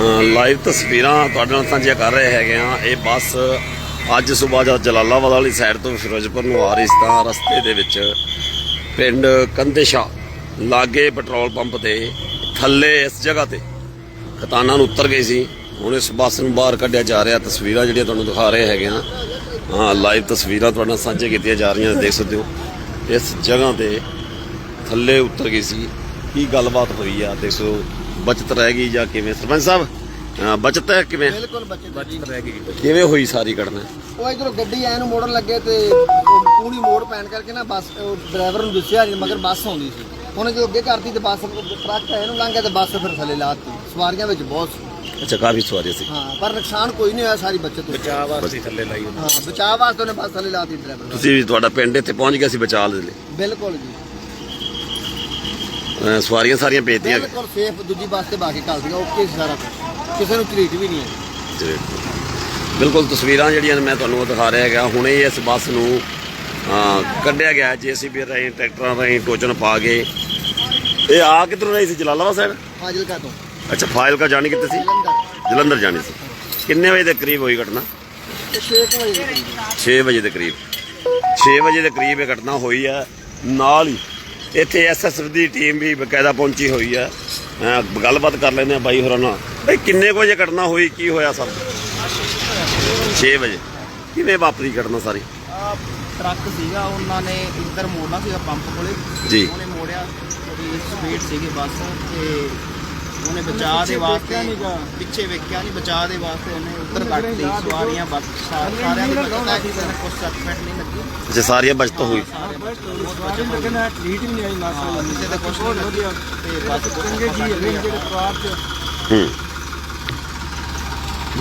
Live ਤਸਵੀਰਾਂ ਤੁਹਾਡੇ ਨਾਲ ਸਾਂਝੀਆਂ ਕਰ ਰਹੇ ਹੈਗੇ ਆ ਇਹ ਬੱਸ ਅੱਜ ਸਵੇਰ ਜਦ ਜਲਾਲਾਬਾਦ ਵਾਲੀ ਸਾਈਡ ਤੋਂ ਫਿਰੋਜ਼ਪੁਰ ਨੂੰ ਆ ਰਹੀ ਸੀ ਤਾਂ ਰਸਤੇ ਦੇ ਵਿੱਚ ਪਿੰਡ ਕੰਦੇਸ਼ਾ ਲਾਗੇ ਪੈਟਰੋਲ ਪੰਪ 'ਤੇ ਥੱਲੇ ਇਸ ਜਗ੍ਹਾ ਤੇ ਖਤਾਨਾਂ ਨੂੰ ਉਤਰ ਗਈ ਸੀ। ਹੁਣ ਇਸ ਬੱਸ ਨੂੰ ਬਾਹਰ ਕੱਢਿਆ ਜਾ ਰਿਹਾ। ਤਸਵੀਰਾਂ ਜਿਹੜੀਆਂ ਤੁਹਾਨੂੰ ਦਿਖਾ ਰਹੇ ਹੈਗੇ ਆ ਹਾਂ, ਲਾਈਵ ਤਸਵੀਰਾਂ ਤੁਹਾਡੇ ਨਾਲ ਸਾਂਝੇ ਕੀਤੀਆਂ ਜਾ ਰਹੀਆਂ ਦੇਖ ਸਕਦੇ ਹੋ। ਇਸ ਜਗ੍ਹਾ ਤੇ ਥੱਲੇ ਉਤਰ ਗਈ ਸੀ। ਕੀ ਗੱਲਬਾਤ ਹੋਈ ਆ, ਦੇਖੋ ਬਚਤ ਰਹਿ ਗਈ ਜਾਂ ਕਿਵੇਂ? ਸਰਪੰਚ ਸਾਹਿਬ ਬਚਤ ਹੈ ਕਿਵੇਂ? ਬਿਲਕੁਲ ਬੱਚੇ ਬਚਤ ਰਹਿ ਗਈ। ਕਿਵੇਂ ਹੋਈ ਸਾਰੀ ਘਟਨਾ? ਉਹ ਇਧਰੋਂ ਗੱਡੀ ਐ ਨੂੰ ਮੋੜਨ ਲੱਗੇ ਤੇ ਪੂਰੀ ਮੋੜ ਪੈਣ ਕਰਕੇ ਨਾ ਬੱਸ ਉਹ ਡਰਾਈਵਰ ਨੂੰ ਦਿਸਿਆ ਨਹੀਂ ਮਗਰ ਬੱਸ ਆਉਂਦੀ ਸੀ। ਉਹਨੇ ਜਦੋਂ ਅੱਗੇ ਕਰਤੀ ਤੇ ਬੱਸ ਟਰੱਕ ਐ ਨੂੰ ਲੰਘ ਗਿਆ ਤੇ ਬੱਸ ਫਿਰ ਥੱਲੇ ਲਾਤੀ ਸਵਾਰੀਆਂ ਵਿੱਚ ਬਹੁਤ ਸੀ। ਅੱਛਾ ਕਾਫੀ ਸਵਾਰੀ ਸੀ। ਹਾਂ ਪਰ ਨੁਕਸਾਨ ਕੋਈ ਨਹੀਂ ਹੋਇਆ ਸਾਰੀ ਬੱਚਤ। ਚਾਹ ਵਾਸਤੇ ਥੱਲੇ ਲਾਈ। ਹਾਂ ਬਚਾਅ ਵਾਸਤੇ ਉਹਨੇ ਬੱਸ ਥੱਲੇ ਲਾਤੀ ਡਰਾਈਵਰ ਤੁਸੀਂ ਵੀ ਤੁਹਾਡਾ ਪਿੰਡ ਇੱਥੇ ਪਹੁੰਚ ਗਿਆ ਸੀ ਬਚਾਅ ਦੇ ਲਈ? ਬਿਲਕੁਲ ਜੀ। ਅਹ ਸਵਾਰੀਆਂ ਸਾਰੀਆਂ ਭੇਜਤੀਆਂ। ਬਿਲਕੁਲ ਸੇਫ ਦੂਜੀ ਬੱਸ ਤੇ ਬਾਕੀ ਕੱਲ ਸੀਗਾ ਓਕੇ ਸੀ ਸਾਰਾ ਕੁਛ। ਕਿਸੇ ਨੂੰ ਝਰੀਟ ਵੀ ਨਹੀਂ ਹੈ। ਬਿਲਕੁਲ ਤਸਵੀਰਾਂ ਜਿਹੜੀਆਂ ਨੇ ਮੈਂ ਤੁਹਾਨੂੰ ਉਹ ਦਿਖਾ ਰਿਹਾ ਹੈਗਾ। ਹੁਣੇ ਹੀ ਇਸ ਬੱਸ ਨੂੰ ਅਹ, ਕੱਢਿਆ ਗਿਆ ਜੀਸੀਬੀ ਰਾਹੀਂ ਟਰੈਕਟਰਾਂ ਰਾਹੀਂ ਟੋਚਨ ਪਾ ਕੇ। ਇਹ ਆ ਕਿੱਧਰੋਂ ਰਹੀ ਸੀ? ਜਲਾਲਾਬਾਦ ਸਾਈਡ ਫਾਜ਼ਿਲਕਾ ਤੋਂ। ਅੱਛਾ ਫਾਈਲ ਕਾ ਜਾਣੀ ਕਿੱਥੇ ਸੀ? ਜਲੰਧਰ। ਜਾਣੀ ਸੀ। ਕਿੰਨੇ ਵਜੇ ਦੇ ਕਰੀਬ ਹੋਈ ਘਟਨਾ? ਤੇ 6 ਵਜੇ ਦੇ ਕਰੀਬ 6 ਵਜੇ ਦੇ ਕਰੀਬ। 6 ਵਜੇ ਦੇ ਕਰੀਬ ਇਹ ਘਟਨਾ ਹੋਈ ਹੈ। ਨਾਲ ਹੀ ਇੱਥੇ ਐਸਐਸਐਫ ਦੀ ਟੀਮ ਵੀ ਬਕਾਇਦਾ ਪਹੁੰਚੀ ਹੋਈ ਅਹ ਗੱਲਬਾਤ ਕਰ ਲੈਂਦੇ ਆ ਬਾਈ ਹੋਰਾਂ ਨਾਲ। ਬਈ ਕਿੰਨੇ ਕੁ ਵਜੇ ਘਟਨਾ ਹੋਈ ਕੀ ਹੋਇਆ ਸਭ 6 ਵਜੇ। ਕਿਵੇਂ ਵਾਪਰੀ ਘਟਨਾ ਸਾਰੀ? ਟਰੱਕ ਸੀਗਾ ਉਹਨਾਂ ਨੇ ਇੱਧਰ ਮੋੜਨਾ ਸੀਗਾ ਪੰਪ ਕੋਲੇ। ਜੀ। ਉਹਨੇ ਮੋੜਿਆ ਉਹਦੀ ਸਪੀਡ ਸੀਗੀ ਬੱਸ ਤੇ ਉਹਨੇ ਬਚਾਅ ਦੇ ਵਾਸਤੇ ਪਿੱਛੇ ਵੇਖਿਆ ਨਹੀਂ ਬਚਾਅ ਦੇ ਵਾਸਤੇ ਉਹਨੇ ਉੱਧਰ ਕੱਟ ਲਈ ਸਵਾਰੀਆਂ ਬੱਸ ਸਾ- ਸਾਰਿਆਂ ਦੀ ਬਚਤ ਹੈ ਕਿਸੇ ਨੇ ਸੱਟ ਫੈਟ ਨਹੀਂ ਲੱਗੀ। ਅੱਛਾ ਸਾਰੀਆਂ ਬਚਤ ਹੋਈ। ਸਾਰੇ ਬਚਤ ਹੋਈ, ਬਹੁਤ ਬਚਤ ਹੋਈ। ਟ੍ਰੀਟ ਵੀ ਨਹੀਂ ਆਈ ਮਾਸਾ ਕਿਸੇ ਦੇ ਕੁਛ ਨਹੀਂ ਲੱਗੀ। ਤੇ ਬੱਸ ਚੰਗੇ ਜੀ ਜਿਹੜੇ ਪਰਿਵਾਰ ਚ। ਹੂੰ।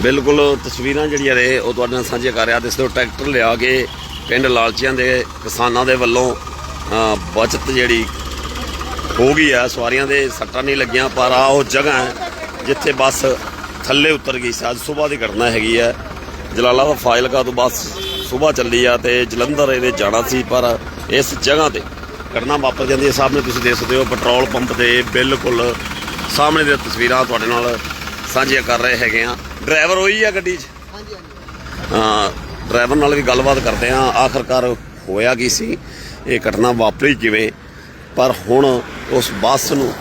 ਬਿਲਕੁਲ ਤਸਵੀਰਾਂ ਜਿਹੜੀਆਂ ਨੇ ਉਹ ਤੁਹਾਡੇ ਨਾਲ ਸਾਂਝੀਆਂ ਕਰ ਰਿਹਾ। ਤੋਂ ਟਰੈਕਟਰ ਲਿਆ ਕੇ ਪਿੰਡ ਲਾਲਚੀਆਂ ਦੇ ਕਿਸਾਨਾਂ ਦੇ ਵੱਲੋਂ ਅ, ਬਚਤ ਜਿਹੜੀ ਹੋ ਗਈ ਆ ਸਵਾਰੀਆਂ ਦੇ ਸੱਟਾਂ ਨਹੀਂ ਲੱਗੀਆਂ ਪਰ ਆ ਉਹ ਜਗ੍ਹਾ ਹੈ ਜਿੱਥੇ ਬੱਸ ਥੱਲੇ ਉਤਰ ਗਈ ਸੀ। ਅੱਜ ਸਵੇਰ ਦੀ ਘਟਨਾ ਹੈਗੀ ਹੈ ਜਲਾਲਾਬਾਦ ਫਾਜ਼ਿਲਕਾ ਤੋਂ ਬੱਸ ਸਵੇਰ ਚੱਲੀ ਆ ਤੇ ਜਲੰਧਰ ਇਹਦੇ ਜਾਣਾ ਸੀ ਪਰ ਇਸ ਜਗ੍ਹਾ ਤੇ ਘਟਨਾ ਵਾਪਰ ਜਾਂਦੀ ਹੈ। ਸਾਹਮਣੇ ਤੁਸੀਂ ਦੇਖ ਸਕਦੇ ਹੋ ਪੈਟਰੋਲ ਪੰਪ ਦੇ ਬਿਲਕੁਲ ਸਾਹਮਣੇ ਦੀਆਂ ਤਸਵੀਰਾਂ ਤੁਹਾਡੇ ਨਾਲ ਸਾਂਝੀਆਂ ਕਰ ਰਹੇ ਹੈਗੇ ਆ। ਡਰਾਈਵਰ ਉਹੀ ਆ ਗੱਡੀ 'ਚ? ਹਾਂਜੀ ਹਾਂਜੀ। ਹਾਂ ਡਰਾਈਵਰ ਨਾਲ ਵੀ ਗੱਲਬਾਤ ਕਰਦੇ ਆ। ਆਖਰਕਾਰ ਹੋਇਆ ਕੀ ਸੀ? ਇਹ ਘਟਨਾ ਵਾਪਰੀ ਕਿਵੇਂ? ਪਰ ਹੁਣ ਉਸ ਬੱਸ ਨੂੰ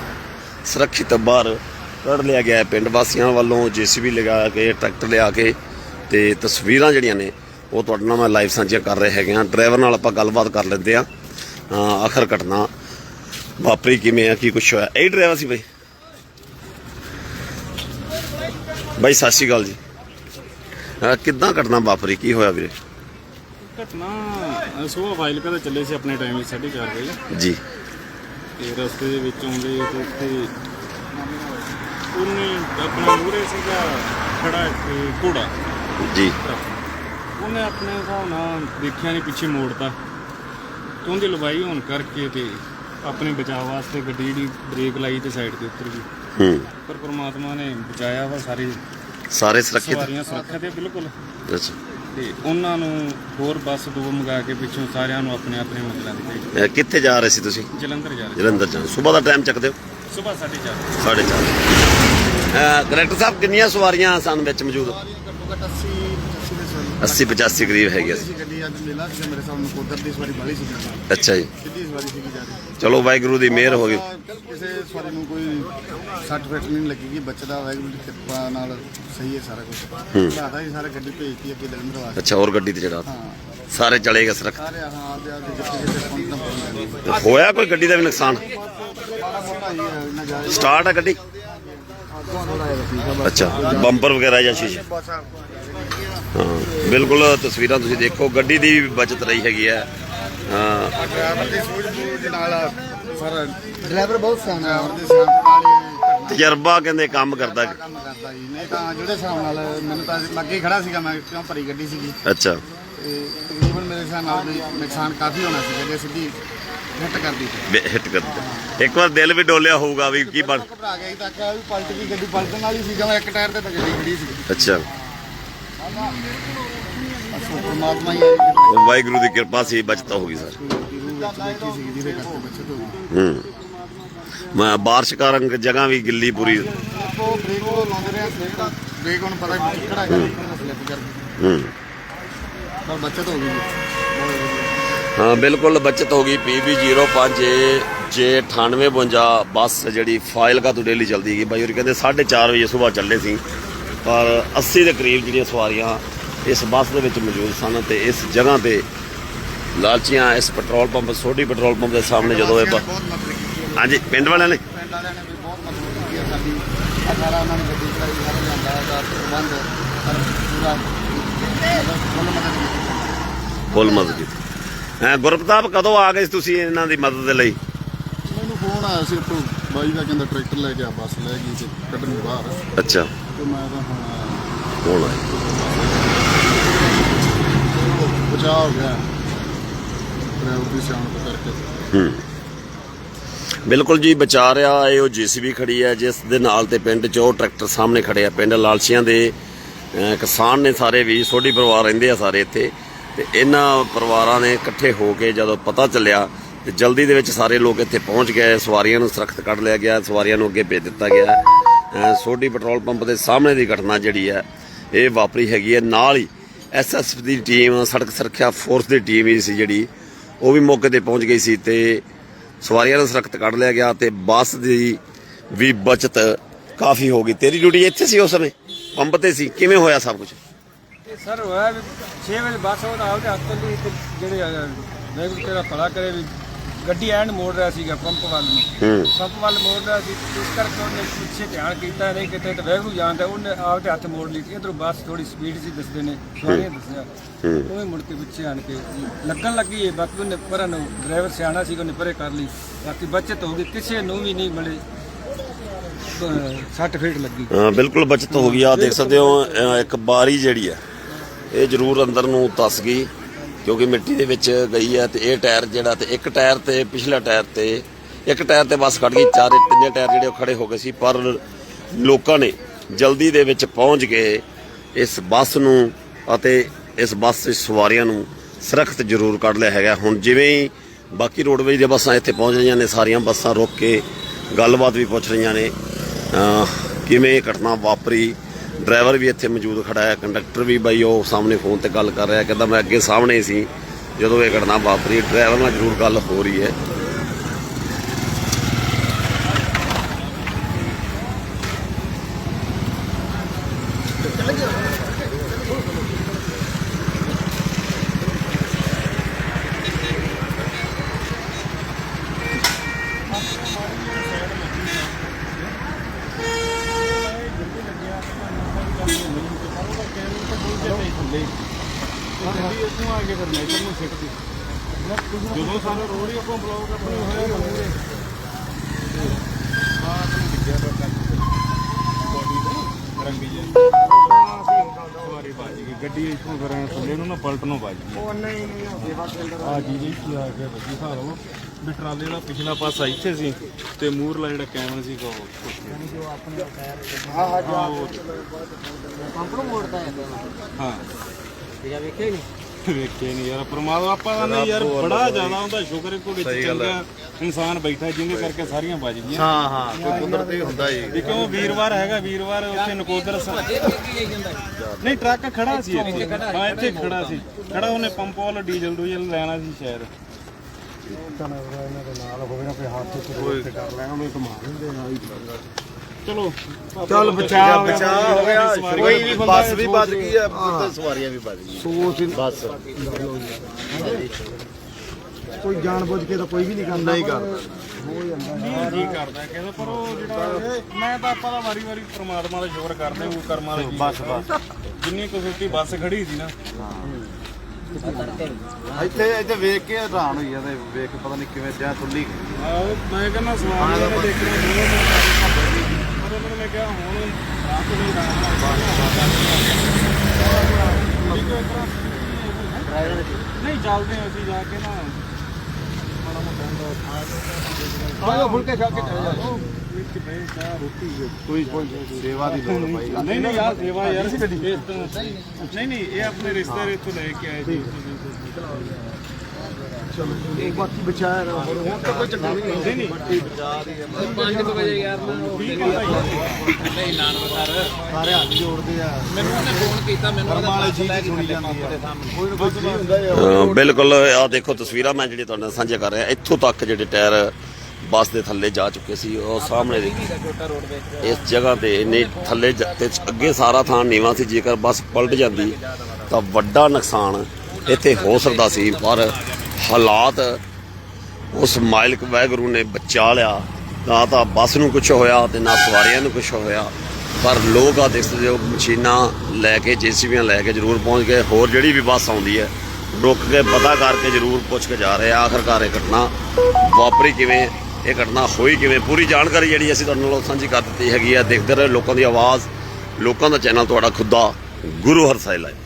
ਸੁਰੱਖਿਅਤ ਬਾਹਰ ਕੱਢ ਲਿਆ ਗਿਆ ਹੈ। ਪਿੰਡ ਵਾਸੀਆਂ ਵੱਲੋਂ ਜੀਸੀਬੀ ਲਗਾ ਕੇ ਟਰੈਕਟਰ ਲਿਆ ਕੇ ਤੇ ਤਸਵੀਰਾਂ ਜਿਹੜੀਆਂ ਨੇ ਉਹ ਤੁਹਾਡੇ ਨਾਲ ਮੈਂ ਲਾਈਵ ਸਾਂਝੀਆਂ ਕਰ ਰਹੇ ਹੈਗੇ ਆ ਡਰਾਈਵਰ ਨਾਲ ਆਪਾਂ ਗੱਲਬਾਤ ਕਰ ਲੈਂਦੇ ਆ ਆਖਰ ਘਟਨਾ ਵਾਪਰੀ ਕਿਵੇਂ ਆ ਕੀ ਕੁਛ ਹੋਇਆ? ਇਹ ਡਰਾਈਵਰ ਸੀ ਬਈ। ਬਾਈ ਸਤਿ ਸ਼੍ਰੀ ਅਕਾਲ ਜੀ। ਕਿੱਦਾਂ ਘਟਨਾ ਵਾਪਰੀ? ਕੀ ਹੋਇਆ ਵੀਰੇ? ਘਟਨਾ ਸੁਬਾਹ ਫਾਈਲ ਕਦੇ ਚੱਲੇ ਸੀ ਆਪਣੇ ਟਾਈਮ ਵਿੱਚ 4:30 ਵਜੇ। ਜੀ। ਤੇ ਰਸਤੇ ਦੇ ਵਿੱਚ ਆਉਂਦੇ ਤੇ ਉੱਥੇ ਉਹਨੇ ਆਪਣਾ ਮੂਰੇ ਸੀਗਾ ਖੜਾ ਇੱਕ ਘੋੜਾ। ਜੀ। ਉਹਨੇ ਆਪਣੇ ਹਿਸਾਬ ਨਾਲ ਦੇਖਿਆ ਨਹੀਂ ਪਿੱਛੇ ਮੋੜਤਾ। ਤੇ ਉਹਦੀ ਲਵਾਈ ਹੋਣ ਕਰਕੇ ਤੇ ਆਪਣੇ ਬਚਾਅ ਵਾਸਤੇ ਗੱਡੀ ਜਿਹੜੀ ਬ੍ਰੇਕ ਲਾਈ ਤੇ ਸਾਈਡ ਤੇ ਉਤਰ ਗਈ। ਹੂੰ। ਪਰ ਪ੍ਰਮਾਤਮਾ ਨੇ ਬਚਾਇਆ ਵਾ ਸਾਰੇ ਸਾਰੇ ਸੁਰੱਖਿਅਤ। ਸਵਾਰੀਆਂ ਸੁਰੱਖਿਅਤ ਹੈ ਬਿਲਕੁਲ। ਅੱਛਾ। ਤੇ ਉਹਨਾਂ ਨੂੰ ਹੋਰ ਬੱਸ ਦੋ ਮੰਗਾ ਕੇ ਪਿੱਛੋਂ ਸਾਰਿਆਂ ਨੂੰ ਆਪਣੇ ਆਪਣੇ ਮੰਜ਼ਿਲਾਂ ਤੇ ਭੇਜ ਅਹ ਕਿੱਥੇ ਜਾ ਰਹੇ ਸੀ ਤੁਸੀਂ? ਜਲੰਧਰ ਜਾ ਰਹੇ ਜਲੰਧਰ ਜਾਣ ਸਵੇਰ ਦਾ ਟਾਈਮ ਚੱਕਦੇ ਹੋ? ਸਵੇਰ 4:30 4:30 ਅਹ ਕਨੈਕਟਰ ਸਾਹਿਬ ਕਿੰਨੀਆਂ ਸਵਾਰੀਆਂ ਸਨ ਵਿੱਚ ਮੌਜੂਦ? ਘੱਟੋ ਘੱਟ 80 85 ਦੇ 80 85 ਕਰੀਬ ਹੈਗੇ ਸੀ ਸੀ ਗੱਡੀ ਅੱਜ ਮੇਲਾ ਸੀ ਮੇਰੇ ਸਾਹਮਣੇ ਕੋਦਰ ਦੀ ਸਵਾਰੀ ਬਾਲੀ ਸੀ ਅੱਛਾ ਜੀ। ਸਿੱਧੀ ਸਵਾਰੀ ਸੀਗੀ ਜਾ ਰਹੀ। ਚਲੋ ਵਾਹਿਗੁਰੂ ਦੀ ਮਿਹਰ ਹੋ ਗਈ। ਕਿਸੇ ਸਵਾਰੀ ਨੂੰ ਕੋਈ ਸੱਟ ਫੇਟ ਨਹੀਂ ਲੱਗੇਗੀ ਬੱਚਦਾ ਵਾਹਿਗੁਰੂ ਦੀ ਕਿਰਪਾ ਨਾਲ ਸਹੀ ਹੈ ਸਾਰਾ ਕੁਝ ਲਾਦਾ ਹੀ ਸਾਰਾ ਗੱਡੀ ਭੇਜਤੀ ਅੱਗੇ ਜਲੰਧਰ ਵਾਸਤੇ। ਅੱਛਾ ਹੋਰ ਗੱਡੀ ਤੇ ਚੜਾ ਹਾਂ। ਸਾਰੇ ਚਲੇ ਗਏ ਸੁਰੱਖਿਅਤ। ਸਾਰੇ ਹਾਂ ਆਪਦੇ ਆਪਦੇ ਜਿੱਥੇ ਜਿੱਥੇ ਪਹੁੰਚਣਾ ਪਹੁੰਚਣਾ ਤੇ ਹੋਇਆ ਕੋਈ ਗੱਡੀ ਦਾ ਵੀ ਨੁਕਸਾਨ? ਹੀ ਹੈ, ਸਟਾਰਟ ਆ ਗੱਡੀ? ਅੱਛਾ ਬੰਪਰ ਵਗੈਰਾ ਜਾਂ ਸ਼ੀਸ਼ੇ? ਹਾਂ ਬਿਲਕੁਲ ਤਸਵੀਰਾਂ ਤੁਸੀਂ ਦੇਖੋ ਗੱਡੀ ਦੀ ਵੀ ਬਚਤ ਰਹੀ ਹੈਗੀ ਹੈ। ਹਾਂ। ਨਾਲ ਸਾਰਾ ਡਰਾਈਵਰ ਬਹੁਤ ਸਿਆਣਾ ਡਰਾਈਵਰ ਦੇ ਸਿਆਣਪ ਨਾਲ ਹੀ ਤਜਰਬਾ ਕਹਿੰਦੇ ਕੰਮ ਕਰਦਾ। ਕੰਮ ਕਰਦਾ ਜੀ। ਨਹੀਂ ਤਾਂ ਜਿਹੜੇ ਹਿਸਾਬ ਨਾਲ ਮੈਨੂੰ ਤਾਂ ਲੱਗੇ ਖੜਾ ਸੀਗਾ ਮੈਂ ਕਿਉਂ ਭਰੀ ਗੱਡੀ ਸੀਗੀ। ਅੱਛਾ। ਤੇ ਤਕਰੀਬਨ ਮੇਰੇ ਹਿਸਾਬ ਨਾਲ ਵੀ ਨੁਕਸਾਨ ਕਾਫੀ ਹੋਣਾ ਸੀ ਜੇ ਸਿੱਧੀ ਹਿੱਟ ਕਰਦੀ ਸੀ ਹਿੱਟ ਕਰਦਾ ਇੱਕ ਵਾਰ ਦਿਲ ਵੀ ਡੋਲਿਆ ਹੋਊਗਾ ਵੀ ਕੀ ਬਣ ਘਬਰਾ ਗਿਆ ਸੀ ਤਾਂ ਆਖਿਆ ਵੀ ਪਲਟ ਗਈ ਗੱਡੀ ਪਲਟਣ ਵਾਲੀ ਸੀ ਮੈਂ ਇੱਕ ਟਾਇਰ ਤੇ ਤਾਂ ਗੱਡੀ ਖੜੀ ਸੀ। ਅੱਛਾ। ਬਸ ਉਹ ਪਰਮਾਤਮਾ ਹੀ ਹੈ। ਵਾਹਿਗੁਰੂ ਦੀ ਕਿਰਪਾ ਸੀ ਬਚਤ ਹੋ ਗਈ ਸਰ। ਵਿੱਚ ਬੈਠੀ ਸੀ ਜਿਹਦੇ ਕਰਕੇ ਬਚਤ ਹੋ। ਗਈ ਹੂੰ ਮੈਂ ਬਾਰਿਸ਼ ਕਾਰਨ ਜਗ੍ਹਾ ਵੀ ਗਿੱਲੀ ਪੂਰੀ। ਉਹ ਬ੍ਰੇਕ ਉਹ ਲਾਉਂਦੇ ਰਹੇ ਸਲੇਪ ਬ੍ਰੇਕ ਉਹਨੂੰ ਪਤਾ ਨਹੀਂ ਕਿਹੜਾ ਹੈਗਾ ਸਲਿੱਪ ਕਰ ਗਈ ਹੂੰ ਪਰ ਬੱਚਤ ਹੋ ਗਈ ਜੀ ਬਹੁਤ ਵਧੀਆ। ਹਾਂ ਬਿਲਕੁਲ ਬਚਤ ਹੋ ਗਈ PB05 ਜੇ 9852 ਬੱਸ ਜਿਹੜੀ ਫਾਇਲਕਾ ਤੋਂ ਡੇਲੀ ਚੱਲਦੀ ਹੈਗੀ। ਬਾਈ ਹੋਰੀ ਕਹਿੰਦੇ 4:30 ਵਜੇ ਸਵੇਰ ਚੱਲੇ ਸੀ, ਪਰ 80 ਦੇ ਕਰੀਬ ਜਿਹੜੀਆਂ ਸਵਾਰੀਆਂ ਇਸ ਬੱਸ ਦੇ ਵਿੱਚ ਮੌਜੂਦ ਸਨ ਤੇ ਇਸ ਜਗ੍ਹਾ ਤੇ ਲਾਲਚੀਆਂ ਇਸ petrol pump Sodhi petrol pump ਦੇ ਸਾਹਮਣੇ ਜਦੋਂ ਇਹ ਹੈ। ਹਾਂਜੀ ਪਿੰਡ ਵਾਲਿਆਂ ਨੇ? ਪਿੰਡ ਵਾਲਿਆਂ ਨੇ ਵੀ ਬਹੁਤ ਮਦਦ ਕੀਤੀ ਹੈ। ਸਾਡੀ ਸਾਰਾ ਉਹਨਾਂ ਨੇ ਗੱਡੀ ਚਲਾਈ ਸਾਰਾ ਜਾਂਦਾ ਦਾ ਪ੍ਰਬੰਧ ਪਰ ਫੁੱਲ ਮਦਦ ਕੀਤੀ ਫੁੱਲ ਮਦਦ ਕੀਤੀ। ਹਾਂ ਗੁਰਪ੍ਰਤਾਪ ਕਦੋਂ ਆ ਗਏ ਤੁਸੀਂ ਇਹਨਾਂ ਦੀ ਮਦਦ ਦੇ ਲਈ? ਮੈਨੂੰ ਫੋਨ ਆਇਆ ਸੀ ਉੱਥੋਂ ਬਾਈ ਦਾ ਕਹਿੰਦਾ ਟਰੈਕਟਰ ਲੈ ਕੇ ਆ ਬੱਸ ਲੈ ਗਈ ਤੇ ਕੱਢਣ ਬਾਹਰ। ਅੱਛਾ। ਤੇ ਮੈਂ ਤਾਂ ਹੁਣ ਕੌਣ ਆਇਆ। ਬਚਾਅ ਹੋ ਗਿਆ। ਦੀ ਸਿਆਣਪ ਕਰਕੇ। ਹੂੰ। ਬਿਲਕੁਲ ਜੀ ਬਚਾ ਰਿਹਾ ਇਹ ਉਹ ਜੀਸੀਬੀ ਖੜੀ ਹੈ ਜਿਸ ਦੇ ਨਾਲ ਤੇ ਪਿੰਡ 'ਚ ਉਹ ਟਰੈਕਟਰ ਸਾਹਮਣੇ ਖੜੇ ਆ ਪਿੰਡ ਲਾਲਸੀਆਂ ਦੇ ਅਹ, ਕਿਸਾਨ ਨੇ ਸਾਰੇ ਵੀ ਸੋਢੀ ਪਰਿਵਾਰ ਰਹਿੰਦੇ ਆ ਸਾਰੇ ਇੱਥੇ। ਤੇ ਇਹਨਾਂ ਪਰਿਵਾਰਾਂ ਨੇ ਇਕੱਠੇ ਹੋ ਕੇ ਜਦੋਂ ਪਤਾ ਚੱਲਿਆ ਤੇ ਜਲਦੀ ਦੇ ਵਿੱਚ ਸਾਰੇ ਲੋਕ ਇੱਥੇ ਪਹੁੰਚ ਗਏ ਸਵਾਰੀਆਂ ਨੂੰ ਸੁਰੱਖਿਅਤ ਕੱਢ ਲਿਆ ਗਿਆ ਸਵਾਰੀਆਂ ਨੂੰ ਅੱਗੇ ਭੇਜ ਦਿੱਤਾ ਗਿਆ। ਅਹ, ਸੋਢੀ ਪੈਟਰੋਲ ਪੰਪ ਦੇ ਸਾਹਮਣੇ ਦੀ ਘਟਨਾ ਜਿਹੜੀ ਹੈ ਇਹ ਵਾਪਰੀ ਹੈਗੀ ਹੈ। ਨਾਲ ਹੀ ਐਸਐਸਐਫ ਦੀ ਟੀਮ ਸੜਕ ਸੁਰੱਖਿਆ ਫੋਰਸ ਦੀ ਟੀਮ ਹੀ ਸੀ ਜਿਹੜੀ ਉਹ ਵੀ ਮੌਕੇ ਤੇ ਪਹੁੰਚ ਗਈ ਸੀ ਤੇ ਸਵਾਰੀਆਂ ਨੂੰ ਸੁਰੱਖਿਅਤ ਕੱਢ ਲਿਆ ਗਿਆ ਤੇ ਬੱਸ ਦੀ ਵੀ ਬਚਤ ਕਾਫੀ ਹੋ ਗਈ। ਤੇਰੀ ਡਿਊਟੀ ਇੱਥੇ ਸੀ ਉਸ ਸਮੇਂ? ਪੰਪ ਤੇ ਸੀ। ਕਿਵੇਂ ਹੋਇਆ ਸਭ ਕੁਝ ਸਰ ਹੋਇਆ 6 ਵਜੇ ਬੱਸ ਉਹਦਾ ਆਪਦੇ ਹੱਥ ਤੋਂ ਜਿਹੜੇ ਵੇਗ ਤੇਰਾ ਭਲਾ ਕਰੇ ਵੀ ਗੱਡੀ ਐਨ ਮੋੜ ਰਿਹਾ ਸੀਗਾ ਪੰਪ ਵੱਲ ਨੂੰ। ਪੰਪ ਵੱਲ ਮੋੜ ਰਿਹਾ ਸੀ ਇਸ ਕਰਕੇ ਉਹਨੇ ਪਿੱਛੇ ਧਿਆਨ ਕੀਤਾ ਨਹੀਂ ਕਿਤੇ ਤੇ ਨੂੰ ਜਾਂਦਾ ਉਹਨੇ ਆਪਦੇ ਹੱਥ ਮੋੜ ਲਈ ਇਧਰੋਂ ਬੱਸ ਥੋੜੀ ਸਪੀਡ ਸੀ ਦੱਸਦੇ ਨੇ ਸਵਾਰੀਆਂ ਦੱਸਿਆ। ਉਹ ਵੀ ਮੁੜ ਕੇ ਪਿੱਛੇ ਆਣ ਕੇ ਲੱਗਣ ਲੱਗੀ ਹੈ ਬਾਕੀ ਉਹਨੇ ਪਰਾਂ ਨੂੰ ਡਰਾਈਵਰ ਸਿਆਣਾ ਸੀ ਉਹਨੇ ਪਰੇ ਕਰ ਲਈ। ਬਾਕੀ ਬਚਤ ਹੋ ਗਈ ਕਿਸੇ ਨੂੰ ਵੀ ਨਹੀਂ ਮਿਲੇ। 60 ਫੀਟ ਲੱਗੀ। ਹਾਂ ਬਿਲਕੁਲ ਬਚਤ ਹੋ ਗਈ। ਆ ਦੇਖ ਸਕਦੇ ਹੋ ਇੱਕ ਬਾਰੀ ਜਿਹੜੀ ਹੈ ਇਹ ਜ਼ਰੂਰ ਅੰਦਰ ਨੂੰ ਤਸ ਗਈ। ਕਿਉਂਕਿ ਮਿੱਟੀ ਦੇ ਵਿੱਚ ਗਈ ਹੈ ਤੇ ਇਹ ਟਾਇਰ ਜਿਹੜਾ ਤੇ ਇੱਕ ਟਾਇਰ ਤੇ ਪਿਛਲਾ ਟਾਇਰ ਤੇ ਇੱਕ ਟਾਇਰ ਤੇ ਬੱਸ ਖੜ ਗਈ, ਚਾਰੇ ਤਿੰਨੇ ਟਾਇਰ ਜਿਹੜੇ ਉਹ ਖੜੇ ਹੋ ਗਏ ਸੀ, ਪਰ ਲੋਕਾਂ ਨੇ ਜਲਦੀ ਦੇ ਵਿੱਚ ਪਹੁੰਚ ਕੇ ਇਸ ਬੱਸ ਨੂੰ ਅਤੇ ਇਸ ਬੱਸ ਦੇ ਸਵਾਰੀਆਂ ਨੂੰ ਸੁਰੱਖਿਅਤ ਜ਼ਰੂਰ ਕੱਢ ਲਿਆ ਹੈਗਾ। ਹੁਣ ਜਿਵੇਂ ਹੀ ਬਾਕੀ ਰੋਡਵੇਜ ਦੀਆਂ ਬੱਸਾਂ ਇੱਥੇ ਪਹੁੰਚ ਰਹੀਆਂ ਨੇ, ਸਾਰੀਆਂ ਬੱਸਾਂ ਰੁਕ ਕੇ ਗੱਲਬਾਤ ਵੀ ਪੁੱਛ ਰਹੀਆਂ ਨੇ। ਕਿਵੇਂ ਘਟਨਾ ਵਾਪਰੀ? ਡਰਾਈਵਰ ਵੀ ਇੱਥੇ ਮੌਜੂਦ ਖੜਾ ਹੈ, ਕੰਡਕਟਰ ਵੀ ਬਾਈ ਉਹ ਸਾਹਮਣੇ ਫੋਨ ਤੇ ਗੱਲ ਕਰ ਰਿਹਾ, ਕਹਿੰਦਾ ਮੈਂ ਅੱਗੇ ਸਾਹਮਣੇ ਸੀ, ਜਦੋਂ ਇਹ ਘਟਨਾ ਵਾਪਰੀ, ਡਰਾਈਵਰ ਨਾਲ ਜ਼ਰੂਰ ਗੱਲ ਹੋ ਰਹੀ ਹੈ। ਜਦੋਂ ਸਾਰਾ ਰੋਡ ਹੀ ਆਪਾਂ ਬਲੌਕ ਆਪਣੇ ਹੋਇਆ ਹੋਵੇ ਰੰਗੀ ਜੇ ਸਵਾਰੀ ਵੱਜ ਗਈ ਗੱਡੀ ਇੱਥੋਂ ਫਿਰ ਐਂ ਥੱਲੇ ਨੂੰ ਨਾ ਪਲਟ ਨੂੰ ਵੱਜ ਗਈ ਉਹ ਨਹੀਂ ਨਹੀਂ ਆ ਜੀ ਜੀ ਕੀ ਆ ਗਿਆ ਬੱਜੀ ਹਾਲ ਵੀ ਟਰਾਲੇ ਦਾ ਪਿਛਲਾ ਪਾਸਾ ਇੱਥੇ ਸੀ ਤੇ ਮੂਰਲਾ ਜਿਹੜਾ ਕੈਮਰਾ ਸੀ ਉਹ ਜੋ ਆਪਣੇ ਹਾਂ। ਹਾਂ। ਪੰਪ ਨੂੰ ਮੋੜਦਾ ਹੈ ਹਾਂ ਜਿਹੜਾ ਵੇਖਿਆ ਨਹੀਂ? ਵੇਖੇ ਨਹੀਂ ਯਾਰ ਪ੍ਰਮਾਤਮਾ ਆਪਾਂ ਦਾ ਨਹੀਂ ਯਾਰ ਬੜਾ ਜ਼ਿਆਦਾ ਹੁੰਦਾ ਸ਼ੁਕਰ ਹੈ ਕੋਈ ਵਿੱਚ ਚੰਗਾ ਇਨਸਾਨ ਬੈਠਾ ਜਿਹਦੇ ਕਰਕੇ ਸਾਰੀਆਂ ਵੱਜ ਗਈਆਂ। ਹਾਂ ਹਾਂ ਕੋਈ ਕੁਦਰਤੀ ਹੁੰਦਾ ਵੀ ਕਿਉਂ ਵੀਰਵਾਰ ਹੈਗਾ ਵੀਰਵਾਰ ਉੱਥੇ ਨਕੋਦਰ ਸ- ਨਹੀਂ ਟਰੱਕ ਖੜਾ ਸੀ ਇੱਥੇ ਹਾਂ ਇੱਥੇ ਖੜਾ ਸੀ। ਖੜਾ ਉਹਨੇ ਪੰਪ ਵਾਲਾ ਡੀਜ਼ਲ ਡੂਜ਼ਲ ਲੈਣਾ ਸੀ ਸ਼ਾਇਦ। ਚਲੋ ਚੱਲ ਬਚਾ ਬਚਾ ਹੋ ਗਿਆ ਕੋਈ ਵੀ ਬੱਸ ਵੀ ਵੱਜ ਗਈ ਤੇ ਸਵਾਰੀਆਂ ਵੀ ਵੱਜ ਗਈਆਂ। ਬੱਸ। ਕੋਈ ਜਾਣ ਬੁੱਝ ਕੇ ਤਾਂ ਕੋਈ ਵੀ ਨਹੀਂ ਕਰਦਾ। ਨਹੀਂ ਕਰ ਜੀ ਕਰਦਾ ਕਹਿੰਦਾ ਪਰ ਉਹ ਜਿਹੜਾ ਮੈਂ ਤਾਂ ਆਪਾਂ ਦਾ ਵਾਰੀ ਵਾਰੀ ਪ੍ਰਮਾਤਮਾ ਦਾ ਸ਼ੁਕਰ ਕਰਦੇ ਉਹ ਕਰਮਾਂ ਦਾ ਬਸ ਬਸ। ਜਿੰਨੀ ਕਸੂਤੀ ਬੱਸ ਖੜੀ ਸੀ ਨਾ। ਇੱਥੇ ਇੱਥੇ ਵੇਖ ਕੇ ਹੈਰਾਨ ਹੋਈ ਜਾਂਦੇ ਵੇਖ ਕੇ ਪਤਾ ਨਹੀਂ ਕਿਵੇਂ ਜਾਂ ਤੁੱਲੀ ਗਈ ਆਹੋ ਮੈਂ ਕਹਿੰਦਾ ਸਵਾਰੀਆਂ ਨੇ ਦੇਖਣਾ ਬਹੁਤ ਪਰ ਉਹਨਾਂ ਨੇ ਕਿਹਾ ਹੁਣ ਰਾਤ ਨੂੰ ਨਹੀਂ ਚੱਲਦੇ ਹਾਂ ਅਸੀਂ ਜਾ ਕੇ ਨਾ। ਮਾੜਾ ਮੋਟਾ ਹੁੰਦਾ ਆਹ ਫੁਲਕੇ ਖਾ ਕੇ ਚਲੇ ਜਾ ਵਿੱਚ ਬਹਿ ਚਾਹ ਰੋਟੀ ਕੋਈ ਕੋਈ ਸੇਵਾ ਦੀ ਲੋੜ ਪਈ ਨਹੀਂ ਨਹੀਂ ਯਾਰ ਸੇਵਾ ਯਾਰ। ਇਸ ਤੋਂ ਨਹੀਂ ਨਹੀਂ ਇਹ ਆਪਣੇ ਰਿਸ਼ਤੇਦਾਰ ਇੱਥੋਂ ਲੈ ਕੇ ਆਏ ਸੀ। ਚਲੋ ਬਾਕੀ ਬਚਾਇਆ ਨਾ ਹੁਣ ਤਾਂ ਕੋਈ ਚੱਕਰ ਨਹੀਂ ਹੁੰਦੇ ਨਹੀਂ ਸਾਰੇ ਹੱਥ ਜੋੜਦੇ ਆ। ਮੈਨੂੰ ਉਹਨੇ ਫੋਨ ਕੀਤਾ ਮੈਨੂੰ ਵਾਲੇ ਜੀ ਦੀ ਸੁਣੀ ਜਾਂਦੀ ਆ। ਕੋਈ ਨਾ ਕੋਈ ਜੀ ਹੁੰਦਾ ਆ। ਅਹ ਬਿਲਕੁਲ ਆ ਦੇਖੋ ਤਸਵੀਰਾਂ ਮੈਂ ਜਿਹੜੀ ਤੁਹਾਡੇ ਨਾਲ ਸਾਂਝਾ ਕਰ ਰਿਹਾ। ਇੱਥੋਂ ਤੱਕ ਜਿਹੜੇ ਟਾਇਰ ਬੱਸ ਦੇ ਥੱਲੇ ਜਾ ਚੁੱਕੇ ਸੀ ਉਹ ਸਾਹਮਣੇ ਦੇ ਇਸ ਜਗ੍ਹਾ ਤੇ ਇੰਨੇ ਥੱਲੇ ਤੇ ਅੱਗੇ ਸਾਰਾ ਥਾਂ ਨੀਵਾ ਸੀ। ਜੇਕਰ ਬੱਸ ਪਲਟ ਜਾਂਦੀ ਤਾਂ ਵੱਡਾ ਨੁਕਸਾਨ ਇੱਥੇ ਹੋ ਸਕਦਾ ਸੀ। ਪਰ ਹਾਲਾਤ ਉਸ ਮਾਲਕ ਵੈਗਰੂ ਨੇ ਬਚਾ ਲਿਆ। ਨਾ ਤਾਂ ਬੱਸ ਨੂੰ ਕੁਝ ਹੋਇਆ ਤੇ ਨਾ ਸਵਾਰੀਆਂ ਨੂੰ ਕੁਝ ਹੋਇਆ। ਪਰ ਲੋਕ ਆ ਦੇਖ ਸਕਦੇ ਹੋ ਮਸ਼ੀਨਾਂ ਲੈ ਕੇ, ਜੀਸੀਬੀਆਂ ਲੈ ਕੇ ਜ਼ਰੂਰ ਪਹੁੰਚ ਗਏ। ਹੋਰ ਜਿਹੜੀ ਵੀ ਬੱਸ ਆਉਂਦੀ ਹੈ, ਰੁਕ ਕੇ ਪਤਾ ਕਰਕੇ ਜ਼ਰੂਰ ਪੁੱਛ ਕੇ ਜਾ ਰਹੇ ਆ, ਆਖਰਕਾਰ ਇਹ ਘਟਨਾ ਵਾਪਰੀ ਕਿਵੇਂ, ਇਹ ਘਟਨਾ ਹੋਈ ਕਿਵੇਂ? ਪੂਰੀ ਜਾਣਕਾਰੀ ਜਿਹੜੀ ਅਸੀਂ ਤੁਹਾਡੇ ਨਾਲ ਸਾਂਝੀ ਕਰ ਦਿੱਤੀ ਹੈਗੀ ਆ। ਦੇਖਦੇ ਰਹੋ ਲੋਕਾਂ ਦੀ ਆਵਾਜ਼, ਲੋਕਾਂ ਦਾ ਚੈਨਲ ਤੁਹਾਡਾ ਖੁੱਦਾ ਗੁਰੂ ਹਰਸਾਏ ਲਾਈਵ।